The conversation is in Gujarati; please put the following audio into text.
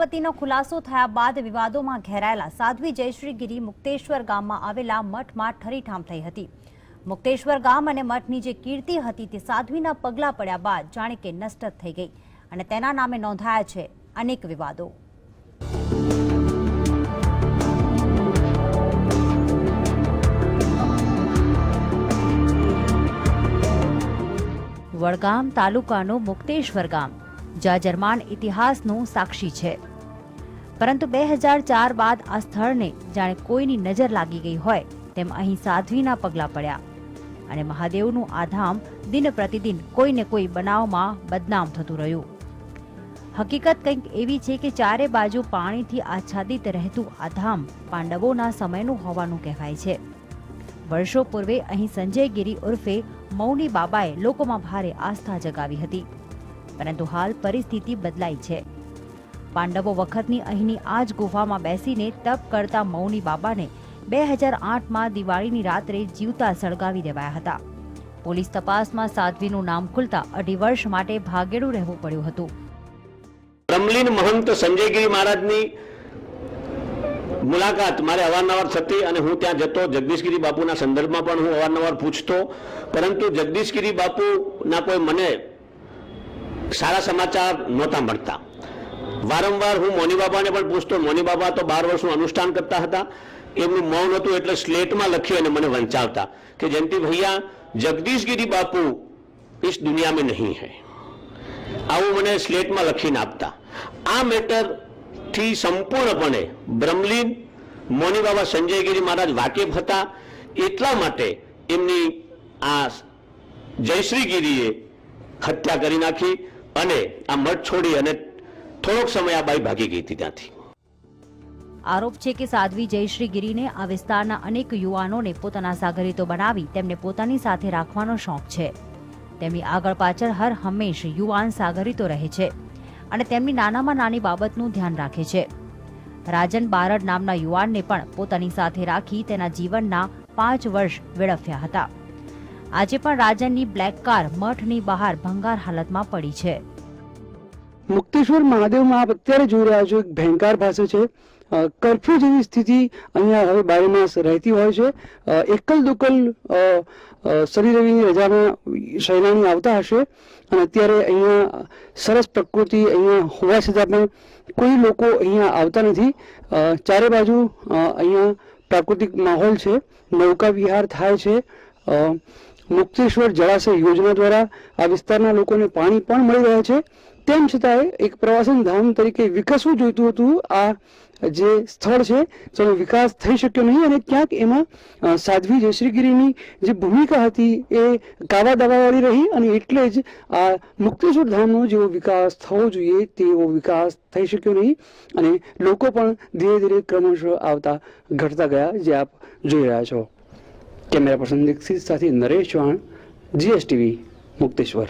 પતિનો ખુલાસો થયા બાદ વિવાદોમાં ઘેરાયેલા સાધ્વી જયશ્રી ગિરી મુક્તેશ્વર ગામમાં આવેલા મઠમાં ઠરીઠામ થઈ હતી. મુક્તેશ્વર ગામ અને મઠની જે કીર્તિ હતી તે સાધ્વીના પગલાં પડ્યા બાદ જાણે કે નષ્ટ થઈ ગઈ અને તેના નામે નોંધાયા છે અનેક વિવાદો. વડગામ તાલુકાનું મુક્તેશ્વર ગામ જાજરમાન ઇતિહાસનું સાક્ષી છે. પરંતુ બે હજાર ચાર બાદ આ સ્થળને જાણે કોઈની નજર લાગી ગઈ હોય તેમ અહીં સાધ્વીના પગલાં પડ્યા. અને મહાદેવનું આ ધામ દિન પ્રતિદિન કોઈને કોઈ બનાવમાં બદનામ થતું રહ્યું. હકીકત કંઈક એવી છે કે ચારે બાજુ પાણીથી આચ્છાદિત રહેતું આ ધામ પાંડવોના સમયનું હોવાનું કહેવાય છે. વર્ષો પૂર્વે અહીં સંજય ગિરી ઉર્ફે મૌની બાબાએ લોકોમાં ભારે આસ્થા જગાવી હતી. પરંતુ હાલ પરિસ્થિતિ બદલાઈ છે. પાંડવો વખતની અહીંની આ જ ગુફામાં બેસીને તપ કરતા મૌની બાબાને બે હજાર આઠમાં દિવાળીની રાત્રે જીવતા સળગાવી દેવાયા હતા. પોલીસ તપાસમાં સાધ્વીનું નામ ખુલતા અઢી વર્ષ માટે ભાગેડું રહેવું પડ્યું હતું. બ્રહ્મલીન મહંત સંજયગીરી મહારાજની મુલાકાત મારે અવારનવાર થતી અને હું ત્યાં જતો, જગદીશગીરી બાપુના સંદર્ભમાં પણ હું અવારનવાર પૂછતો. પરંતુ જગદીશગીરી બાપુના કોઈ મને સારા સમાચાર નહોતા મળતા. વારંવાર હું મોની બાબાને પણ પૂછતો મોની બાબા તો બાર વર્ષનું અનુષ્ઠાન કરતા હતા. એમનું મૌન હતું એટલે સ્લેટમાં લખી અને મને વંચાવતા કે, જયંતિ ભૈયા, જગદીશગીરી બાપુ ઇસ દુનિયા में નહીં હૈ. આવું મને સ્લેટમાં લખીને આપતા. આ મેટરથી સંપૂર્ણપણે બ્રહ્મલીન મોની બાબા સંજયગીરી મહારાજ વાકેફ હતા. એટલા માટે એમની આ જયશ્રીગીરીએ હત્યા કરી નાખી અને આ મઠ છોડી અને થોડોક સમય આ બાઈ ભાગી ગઈ હતી ત્યાંથી. આરોપ છે કે સાધ્વી જયશ્રી ગિરીને આ વિસ્તારના અનેક યુવાનોને પોતાના સાગરીતો બનાવી તેમને પોતાની સાથે રાખવાનો શોખ છે. તેમની આગળ પાછળ હર હંમેશ યુવાન સાગરીતો રહે છે અને તેમની નાનામાં નાની બાબતનું ધ્યાન રાખે છે. રાજન બારડ નામના યુવાનને પણ પોતાની સાથે રાખી તેના જીવનના પાંચ વર્ષ વેડફ્યા હતા. આજે પણ રાજનની બ્લેક કાર મઠની બહાર ભંગાર હાલતમાં પડી છે. મુક્તેશ્વર મહાદેવમાં આપ અત્યારે જોઈ રહ્યા છો એક ભયંકર ભાષા છે. કર્ફ્યુ જેવી સ્થિતિ અહીંયા હવે બારે માસ રહેતી હોય છે. એકલ દુકલ શનિ રવિની રજામાં સહેલાણી આવતા હશે અને અત્યારે અહીંયા સરસ પ્રકૃતિ અહીંયા હોવા છતાં પણ કોઈ લોકો અહીંયા આવતા નથી. ચારે બાજુ અહીંયા પ્રાકૃતિક માહોલ છે. નૌકા વિહાર થાય છે. મુક્તેશ્વર જળાશય યોજના દ્વારા આ વિસ્તારના લોકોને પાણી પણ મળી રહ્યા છે. તેમ છતાંય એક પ્રવાસન ધામ તરીકે વિકસવું જોઈતું હતું. આ જે સ્થળ છે, તેનો વિકાસ થઈ શક્યો નહીં અને ક્યાંક એમાં સાધ્વી જયશ્રીગીરીની જે ભૂમિકા હતી એ કાવા દાવાવાળી રહી અને એટલે જ આ મુક્તેશ્વર ધામનો જેવો વિકાસ થવો જોઈએ તેવો વિકાસ થઈ શક્યો નહીં અને લોકો પણ ધીરે ધીરે ક્રમશઃ આવતા ઘટતા ગયા જે આપ જોઈ રહ્યા છો. કેમેરા પર્સન દીક્ષિત સાથે નરેશ ચૌહાણ જીએસટીવી મુક્તેશ્વર.